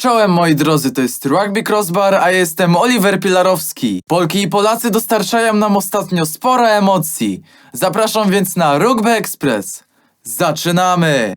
Czołem moi drodzy, to jest Rugby Crossbar, a jestem Oliver Pilarowski. Polki i Polacy dostarczają nam ostatnio sporo emocji. Zapraszam więc na Rugby Express. Zaczynamy!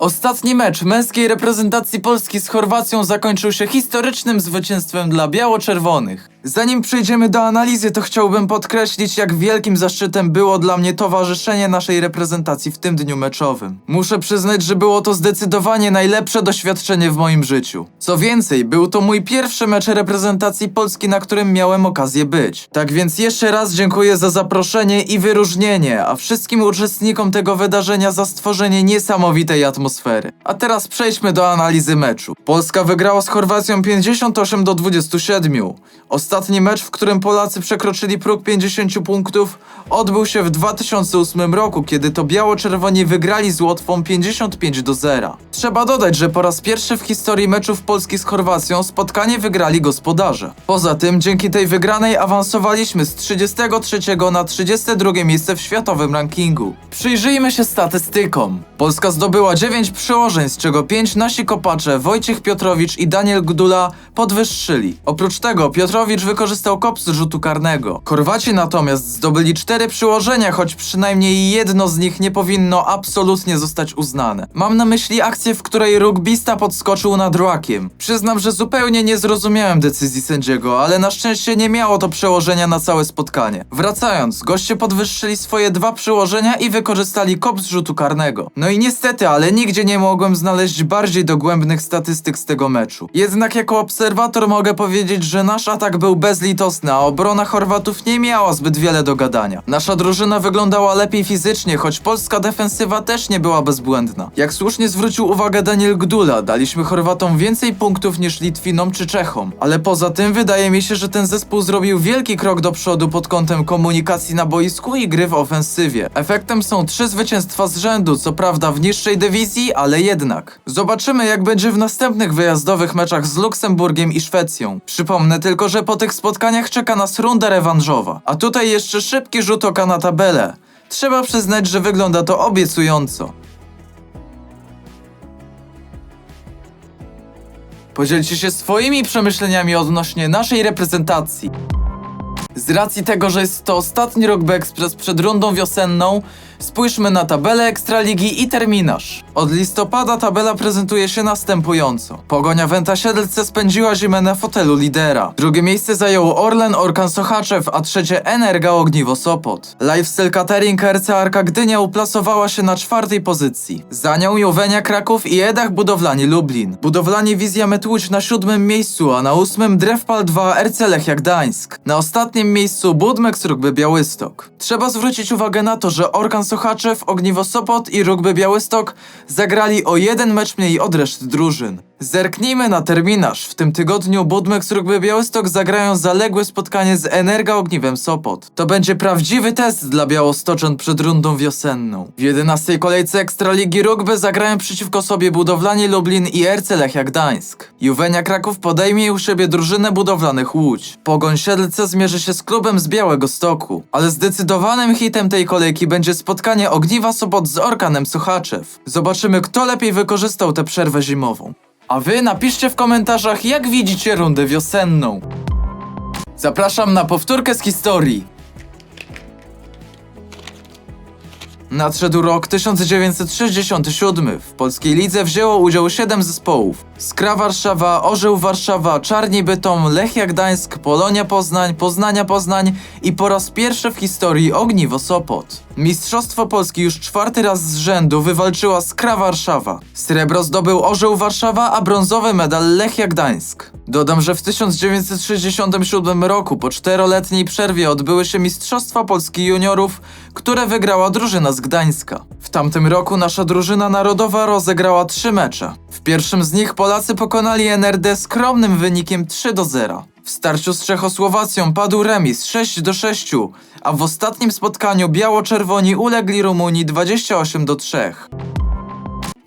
Ostatni mecz męskiej reprezentacji Polski z Chorwacją zakończył się historycznym zwycięstwem dla biało-czerwonych. Zanim przejdziemy do analizy, to chciałbym podkreślić, jak wielkim zaszczytem było dla mnie towarzyszenie naszej reprezentacji w tym dniu meczowym. Muszę przyznać, że było to zdecydowanie najlepsze doświadczenie w moim życiu. Co więcej, był to mój pierwszy mecz reprezentacji Polski, na którym miałem okazję być. Tak więc jeszcze raz dziękuję za zaproszenie i wyróżnienie, a wszystkim uczestnikom tego wydarzenia za stworzenie niesamowitej atmosfery. A teraz przejdźmy do analizy meczu. Polska wygrała z Chorwacją 58 do 27. Ostatni mecz, w którym Polacy przekroczyli próg 50 punktów, odbył się w 2008 roku, kiedy to biało-czerwoni wygrali z Łotwą 55 do 0. Trzeba dodać, że po raz pierwszy w historii meczów Polski z Chorwacją spotkanie wygrali gospodarze. Poza tym, dzięki tej wygranej awansowaliśmy z 33 na 32 miejsce w światowym rankingu. Przyjrzyjmy się statystykom. Polska zdobyła 9 przyłożeń, z czego 5 nasi kopacze Wojciech Piotrowicz i Daniel Gdula podwyższyli. Oprócz tego Piotrowicz wykorzystał kop z rzutu karnego. Chorwaci natomiast zdobyli 4 przyłożenia, choć przynajmniej jedno z nich nie powinno absolutnie zostać uznane. Mam na myśli akcję, w której rugbista podskoczył nad Roakiem. Przyznam, że zupełnie nie zrozumiałem decyzji sędziego, ale na szczęście nie miało to przełożenia na całe spotkanie. Wracając, goście podwyższyli swoje dwa przyłożenia i wykorzystali kop z rzutu karnego. No i niestety, ale nigdzie nie mogłem znaleźć bardziej dogłębnych statystyk z tego meczu. Jednak jako obserwator mogę powiedzieć, że nasz atak był bezlitosny, a obrona Chorwatów nie miała zbyt wiele do gadania. Nasza drużyna wyglądała lepiej fizycznie, choć polska defensywa też nie była bezbłędna. Jak słusznie zwrócił uwagę Daniel Gdula, daliśmy Chorwatom więcej punktów niż Litwinom czy Czechom. Ale poza tym wydaje mi się, że ten zespół zrobił wielki krok do przodu pod kątem komunikacji na boisku i gry w ofensywie. Efektem są trzy zwycięstwa z rzędu, co prawda w niższej dywizji, ale jednak. Zobaczymy jak będzie w następnych wyjazdowych meczach z Luksemburgiem i Szwecją. Przypomnę tylko, że po tych spotkaniach czeka nas runda rewanżowa. A tutaj jeszcze szybki rzut oka na tabelę. Trzeba przyznać, że wygląda to obiecująco. Podzielcie się swoimi przemyśleniami odnośnie naszej reprezentacji. Z racji tego, że jest to ostatni Rugby Express przed rundą wiosenną, spójrzmy na tabelę Ekstraligi i terminarz. Od listopada tabela prezentuje się następująco. Pogonia Wenta Siedlce spędziła zimę na fotelu lidera. Drugie miejsce zajął Orlen Orkan Sochaczew, a trzecie Energa Ogniwo Sopot. Lifestyle Catering RC Arka Gdynia uplasowała się na czwartej pozycji. Za nią Jowenia Kraków i Edach Budowlani Lublin. Budowlani Wizja Metłódź na siódmym miejscu, a na ósmym Drewpal 2 RC Lechia Gdańsk. Na ostatnim miejscu Budmex Rugby Białystok. Trzeba zwrócić uwagę na to, że Orkan Sochaczew, Ogniwo Sopot i Rugby Białystok zagrali o jeden mecz mniej od reszty drużyn. Zerknijmy na terminarz. W tym tygodniu Budmex Rugby Białystok zagrają zaległe spotkanie z Energa Ogniwem Sopot. To będzie prawdziwy test dla Białostoczan przed rundą wiosenną. W 11 kolejce Ekstraligi Rugby zagrają przeciwko sobie Budowlanie Lublin i RC Lechia Gdańsk. Juwenia Kraków podejmie u siebie drużynę budowlanych Łódź. Pogoń Siedlce zmierzy się z klubem z Białego Stoku. Ale zdecydowanym hitem tej kolejki będzie spotkanie Ogniwa Sopot z Orkanem Suchaczew. Zobaczymy kto lepiej wykorzystał tę przerwę zimową. A wy napiszcie w komentarzach, jak widzicie rundę wiosenną. Zapraszam na powtórkę z historii. Nadszedł rok 1967. W polskiej lidze wzięło udział 7 zespołów. Skra Warszawa, Orzeł Warszawa, Czarni Bytom, Lechia Gdańsk, Polonia Poznań, Poznania Poznań i po raz pierwszy w historii Ogniwo Sopot. Mistrzostwo Polski już czwarty raz z rzędu wywalczyła Skra Warszawa. Srebro zdobył Orzeł Warszawa, a brązowy medal Lechia Gdańsk. Dodam, że w 1967 roku po czteroletniej przerwie odbyły się Mistrzostwa Polski Juniorów, które wygrała drużyna z Gdańska. W tamtym roku nasza drużyna narodowa rozegrała trzy mecze. W pierwszym z nich Polacy pokonali NRD skromnym wynikiem 3 do 0. W starciu z Czechosłowacją padł remis 6 do 6, a w ostatnim spotkaniu biało-czerwoni ulegli Rumunii 28 do 3.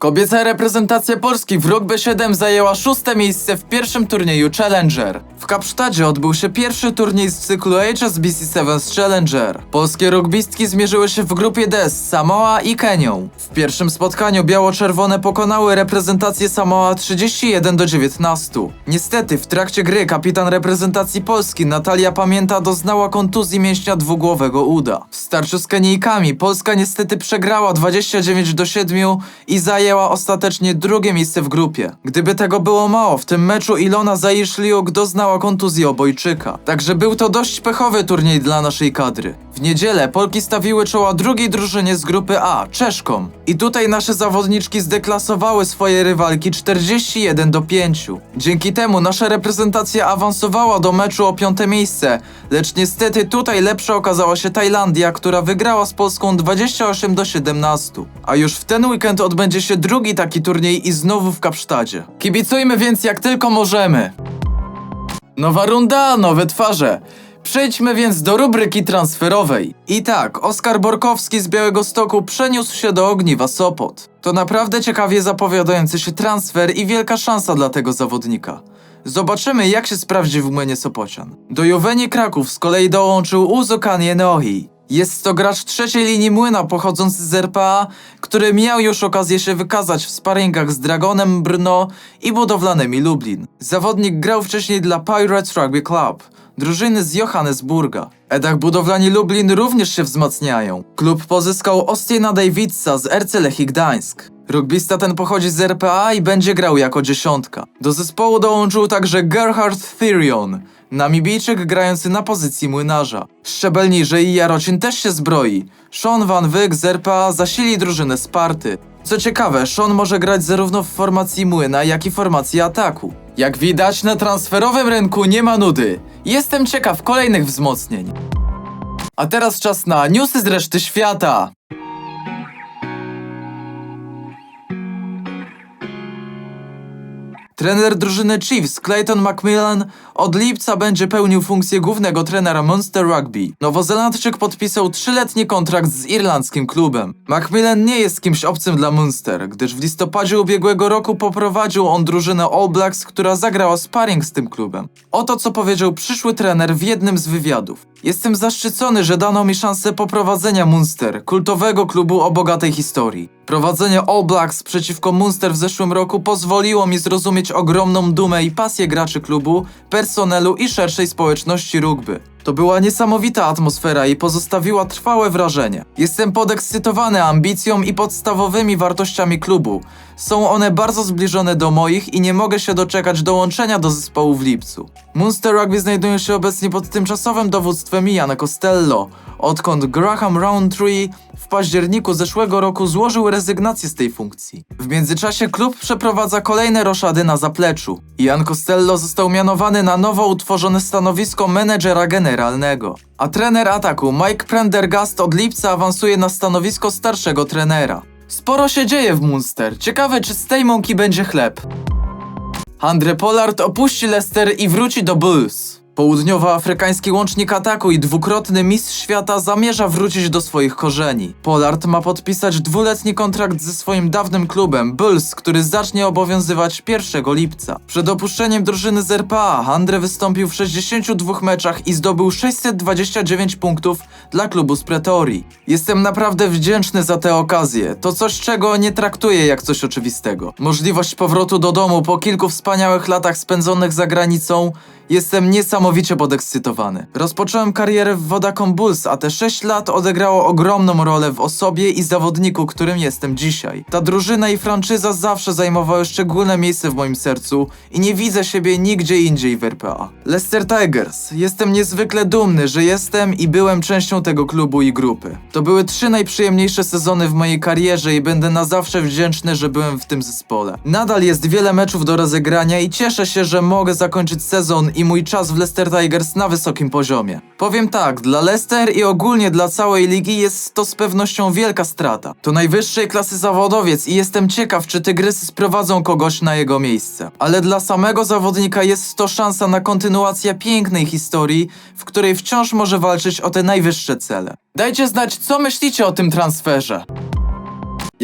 Kobieca reprezentacja Polski w rugby 7 zajęła szóste miejsce w pierwszym turnieju Challenger. W Kapsztadzie odbył się pierwszy turniej z cyklu HSBC Sevens Challenger. Polskie rugbystki zmierzyły się w grupie D z Samoa i Kenią. W pierwszym spotkaniu biało-czerwone pokonały reprezentację Samoa 31 do 19. Niestety w trakcie gry kapitan reprezentacji Polski Natalia Pamięta doznała kontuzji mięśnia dwugłowego uda. W starciu z Kenijkami Polska niestety przegrała 29 do 7 i zajęła ostatecznie drugie miejsce w grupie. Gdyby tego było mało, w tym meczu Ilona Zaiszliuk doznała kontuzji obojczyka. Także był to dość pechowy turniej dla naszej kadry. W niedzielę Polki stawiły czoła drugiej drużynie z grupy A, Czeszkom. I tutaj nasze zawodniczki zdeklasowały swoje rywalki 41 do 5. Dzięki temu nasza reprezentacja awansowała do meczu o piąte miejsce, lecz niestety tutaj lepsza okazała się Tajlandia, która wygrała z Polską 28 do 17. A już w ten weekend odbędzie się drugi taki turniej i znowu w Kapsztadzie. Kibicujmy więc jak tylko możemy. Nowa runda, nowe twarze. Przejdźmy więc do rubryki transferowej. I tak, Oskar Borkowski z Białego Stoku przeniósł się do Ogniwa Sopot. To naprawdę ciekawie zapowiadający się transfer i wielka szansa dla tego zawodnika. Zobaczymy, jak się sprawdzi w młynie Sopocian. Do Juweni Kraków z kolei dołączył Uzokanie Nohi. Jest to gracz trzeciej linii młyna pochodzący z RPA, który miał już okazję się wykazać w sparingach z Dragonem Brno i budowlanymi Lublin. Zawodnik grał wcześniej dla Pirates Rugby Club, drużyny z Johannesburga. Edach budowlani Lublin również się wzmacniają. Klub pozyskał Ostina Davidsa z RC Lechii Gdańsk. Rugbista ten pochodzi z RPA i będzie grał jako dziesiątka. Do zespołu dołączył także Gerhard Thirion, Namibijczyk grający na pozycji młynarza. Szczebel niżej Jarocin też się zbroi. Sean Van Wyk z RPA zasili drużynę Sparty. Co ciekawe, Sean może grać zarówno w formacji młyna, jak i formacji ataku. Jak widać, na transferowym rynku nie ma nudy. Jestem ciekaw kolejnych wzmocnień. A teraz czas na newsy z reszty świata. Trener drużyny Chiefs, Clayton McMillan, od lipca będzie pełnił funkcję głównego trenera Munster Rugby. Nowozelandczyk podpisał trzyletni kontrakt z irlandzkim klubem. McMillan nie jest kimś obcym dla Munster, gdyż w listopadzie ubiegłego roku poprowadził on drużynę All Blacks, która zagrała sparring z tym klubem. Oto co powiedział przyszły trener w jednym z wywiadów. Jestem zaszczycony, że dano mi szansę poprowadzenia Munster, kultowego klubu o bogatej historii. Prowadzenie All Blacks przeciwko Munster w zeszłym roku pozwoliło mi zrozumieć ogromną dumę i pasję graczy klubu, personelu i szerszej społeczności rugby. To była niesamowita atmosfera i pozostawiła trwałe wrażenie. Jestem podekscytowany ambicją i podstawowymi wartościami klubu. Są one bardzo zbliżone do moich i nie mogę się doczekać dołączenia do zespołu w lipcu. Munster Rugby znajdują się obecnie pod tymczasowym dowództwem Jana Costello, odkąd Graham Roundtree w październiku zeszłego roku złożył rezygnację z tej funkcji. W międzyczasie klub przeprowadza kolejne roszady na zapleczu. Jan Costello został mianowany na nowo utworzone stanowisko menedżera generalnego. A trener ataku Mike Prendergast od lipca awansuje na stanowisko starszego trenera. Sporo się dzieje w Munster. Ciekawe, czy z tej mąki będzie chleb. Andre Pollard opuści Leicester i wróci do Bulls. Południowoafrykański łącznik ataku i dwukrotny mistrz świata zamierza wrócić do swoich korzeni. Pollard ma podpisać dwuletni kontrakt ze swoim dawnym klubem, Bulls, który zacznie obowiązywać 1 lipca. Przed opuszczeniem drużyny z RPA Andre wystąpił w 62 meczach i zdobył 629 punktów dla klubu z Pretorii. Jestem naprawdę wdzięczny za tę okazję. To coś, czego nie traktuję jak coś oczywistego. Możliwość powrotu do domu po kilku wspaniałych latach spędzonych za granicą Jestem niesamowicie podekscytowany. Rozpocząłem karierę w Vodacom Bulls, a te 6 lat odegrało ogromną rolę w osobie i zawodniku, którym jestem dzisiaj. Ta drużyna i franczyza zawsze zajmowały szczególne miejsce w moim sercu i nie widzę siebie nigdzie indziej w RPA. Leicester Tigers. Jestem niezwykle dumny, że jestem i byłem częścią tego klubu i grupy. To były trzy najprzyjemniejsze sezony w mojej karierze i będę na zawsze wdzięczny, że byłem w tym zespole. Nadal jest wiele meczów do rozegrania i cieszę się, że mogę zakończyć sezon i mój czas w Leicester Tigers na wysokim poziomie. Powiem tak, dla Leicester i ogólnie dla całej ligi jest to z pewnością wielka strata. To najwyższej klasy zawodowiec i jestem ciekaw, czy Tygrysy sprowadzą kogoś na jego miejsce. Ale dla samego zawodnika jest to szansa na kontynuację pięknej historii, w której wciąż może walczyć o te najwyższe cele. Dajcie znać, co myślicie o tym transferze.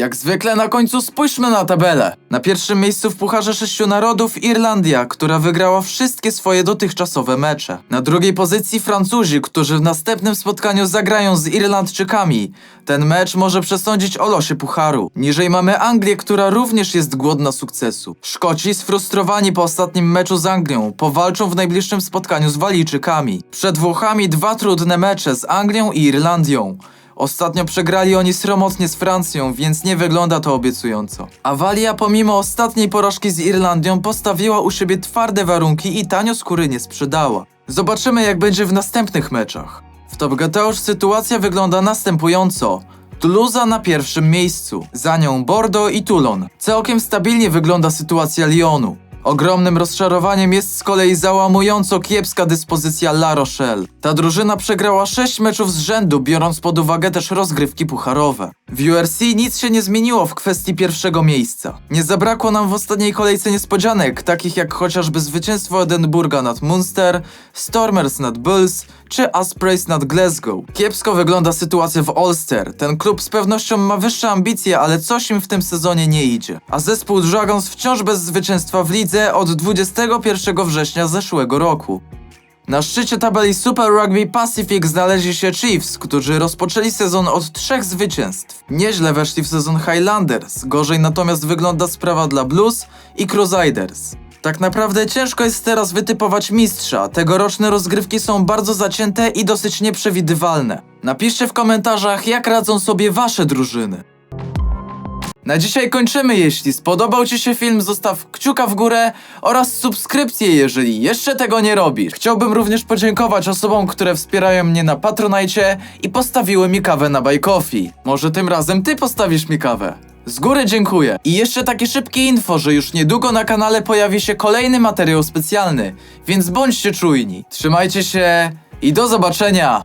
Jak zwykle na końcu spójrzmy na tabelę. Na pierwszym miejscu w Pucharze Sześciu Narodów Irlandia, która wygrała wszystkie swoje dotychczasowe mecze. Na drugiej pozycji Francuzi, którzy w następnym spotkaniu zagrają z Irlandczykami. Ten mecz może przesądzić o losie Pucharu. Niżej mamy Anglię, która również jest głodna sukcesu. Szkoci, sfrustrowani po ostatnim meczu z Anglią, powalczą w najbliższym spotkaniu z Walijczykami. Przed Włochami dwa trudne mecze z Anglią i Irlandią. Ostatnio przegrali oni sromotnie z Francją, więc nie wygląda to obiecująco. A Walia pomimo ostatniej porażki z Irlandią postawiła u siebie twarde warunki i tanio skóry nie sprzedała. Zobaczymy jak będzie w następnych meczach. W Top Gateusz sytuacja wygląda następująco. Toulouse na pierwszym miejscu, za nią Bordeaux i Toulon. Całkiem stabilnie wygląda sytuacja Lyonu. Ogromnym rozczarowaniem jest z kolei załamująco kiepska dyspozycja La Rochelle. Ta drużyna przegrała 6 meczów z rzędu, biorąc pod uwagę też rozgrywki pucharowe. W URC nic się nie zmieniło w kwestii pierwszego miejsca. Nie zabrakło nam w ostatniej kolejce niespodzianek, takich jak chociażby zwycięstwo Edynburga nad Munster, Stormers nad Bulls czy Aspreys nad Glasgow. Kiepsko wygląda sytuacja w Ulster. Ten klub z pewnością ma wyższe ambicje, ale coś im w tym sezonie nie idzie. A zespół Dragons wciąż bez zwycięstwa w lidze od 21 września zeszłego roku. Na szczycie tabeli Super Rugby Pacific znaleźli się Chiefs, którzy rozpoczęli sezon od trzech zwycięstw. Nieźle weszli w sezon Highlanders, gorzej natomiast wygląda sprawa dla Blues i Crusaders. Tak naprawdę ciężko jest teraz wytypować mistrza. Tegoroczne rozgrywki są bardzo zacięte i dosyć nieprzewidywalne. Napiszcie w komentarzach, jak radzą sobie wasze drużyny. Na dzisiaj kończymy. Jeśli spodobał Ci się film, zostaw kciuka w górę oraz subskrypcję, jeżeli jeszcze tego nie robisz. Chciałbym również podziękować osobom, które wspierają mnie na Patronajcie i postawiły mi kawę na Buy Coffee. Może tym razem Ty postawisz mi kawę. Z góry dziękuję. I jeszcze takie szybkie info, że już niedługo na kanale pojawi się kolejny materiał specjalny, więc bądźcie czujni. Trzymajcie się i do zobaczenia!